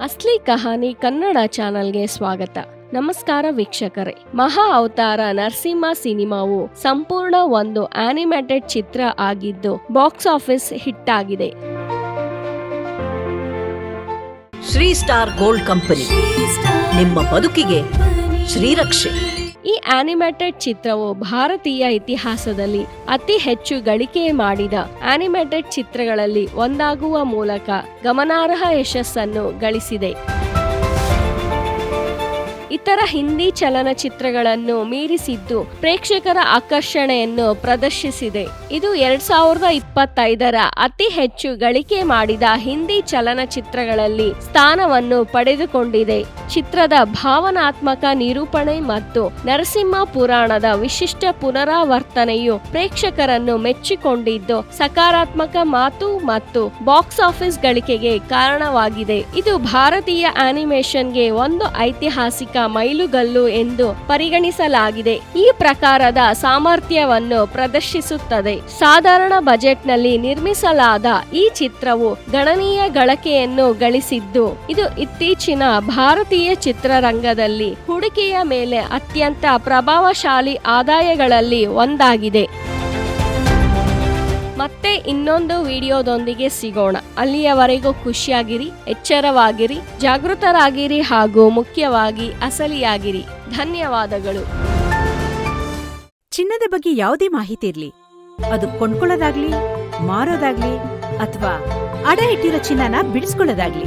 ಅಸ್ಲಿ ಕಹಾನಿ ಕನ್ನಡ ಚಾನಲ್ಗೆ ಸ್ವಾಗತ. ನಮಸ್ಕಾರ ವೀಕ್ಷಕರೇ. ಮಹಾ ಅವತಾರ ನರಸಿಂಹ ಸಿನಿಮಾವು ಸಂಪೂರ್ಣ ಒಂದು ಆನಿಮೇಟೆಡ್ ಚಿತ್ರ ಆಗಿದ್ದು ಬಾಕ್ಸ್ ಆಫೀಸ್ ಹಿಟ್ ಆಗಿದೆ. Shri star gold company. ನಿಮ್ಮ ಬದುಕಿಗೆ ಶ್ರೀರಕ್ಷೆ. ಈ ಆನಿಮೇಟೆಡ್ ಚಿತ್ರವು ಭಾರತೀಯ ಇತಿಹಾಸದಲ್ಲಿ ಅತಿ ಹೆಚ್ಚು ಗಳಿಕೆ ಮಾಡಿದ ಆನಿಮೇಟೆಡ್ ಚಿತ್ರಗಳಲ್ಲಿ ಒಂದಾಗುವ ಮೂಲಕ ಗಮನಾರ್ಹ ಯಶಸ್ಸನ್ನು ಗಳಿಸಿದೆ. ಇತರ ಹಿಂದಿ ಚಲನಚಿತ್ರಗಳನ್ನು ಮೀರಿಸಿದ್ದು ಪ್ರೇಕ್ಷಕರ ಆಕರ್ಷಣೆಯನ್ನು ಪ್ರದರ್ಶಿಸಿದೆ. ಇದು ಎರಡ್ ಸಾವಿರದ ಇಪ್ಪತ್ತೈದರ ಅತಿ ಹೆಚ್ಚು ಗಳಿಕೆ ಮಾಡಿದ ಹಿಂದಿ ಚಲನಚಿತ್ರಗಳಲ್ಲಿ ಸ್ಥಾನವನ್ನು ಪಡೆದುಕೊಂಡಿದೆ. ಚಿತ್ರದ ಭಾವನಾತ್ಮಕ ನಿರೂಪಣೆ ಮತ್ತು ನರಸಿಂಹ ಪುರಾಣದ ವಿಶಿಷ್ಟ ಪುನರಾವರ್ತನೆಯು ಪ್ರೇಕ್ಷಕರನ್ನು ಮೆಚ್ಚಿಕೊಂಡಿದ್ದು ಸಕಾರಾತ್ಮಕ ಮಾತು ಮತ್ತು ಬಾಕ್ಸ್ ಆಫೀಸ್ ಗಳಿಕೆಗೆ ಕಾರಣವಾಗಿದೆ. ಇದು ಭಾರತೀಯ ಆನಿಮೇಷನ್ಗೆ ಒಂದು ಐತಿಹಾಸಿಕ ಮೈಲುಗಲ್ಲು ಎಂದು ಪರಿಗಣಿಸಲಾಗಿದೆ. ಈ ಪ್ರಕಾರದ ಸಾಮರ್ಥ್ಯವನ್ನು ಪ್ರದರ್ಶಿಸುತ್ತದೆ. ಸಾಧಾರಣ ಬಜೆಟ್ನಲ್ಲಿ ನಿರ್ಮಿಸಲಾದ ಈ ಚಿತ್ರವು ಗಣನೀಯ ಗಳಿಕೆಯನ್ನು ಗಳಿಸಿದ್ದು, ಇದು ಇತ್ತೀಚಿನ ಭಾರತೀಯ ಚಿತ್ರರಂಗದಲ್ಲಿ ಹೂಡಿಕೆಯ ಮೇಲೆ ಅತ್ಯಂತ ಪ್ರಭಾವಶಾಲಿ ಆದಾಯಗಳಲ್ಲಿ ಒಂದಾಗಿದೆ. ಮತ್ತೆ ಇನ್ನೊಂದು ವಿಡಿಯೋದೊಂದಿಗೆ ಸಿಗೋಣ. ಅಲ್ಲಿಯವರೆಗೂ ಖುಷಿಯಾಗಿರಿ ಎಚ್ಚರವಾಗಿರಿ ಜಾಗೃತರಾಗಿರಿ ಹಾಗೂ ಮುಖ್ಯವಾಗಿ ಅಸಲಿಯಾಗಿರಿ. ಧನ್ಯವಾದಗಳು. ಚಿನ್ನದ ಬಗ್ಗೆ ಯಾವುದೇ ಮಾಹಿತಿ ಇರಲಿ. ಅದು ಕೊಂಡ್ಕೊಳ್ಳೋದಾಗ್ಲಿ ಮಾರೋದಾಗ್ಲಿ ಅಥವಾ ಅಡ ಇಟ್ಟಿರೋ ಚಿನ್ನನ ಬಿಡಿಸ್ಕೊಳ್ಳೋದಾಗ್ಲಿ.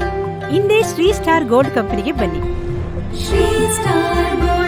ಹಿಂದೆ ಶ್ರೀ ಸ್ಟಾರ್ ಗೋಲ್ಡ್ ಕಂಪನಿಗೆ ಬನ್ನಿ. ಶ್ರೀ Star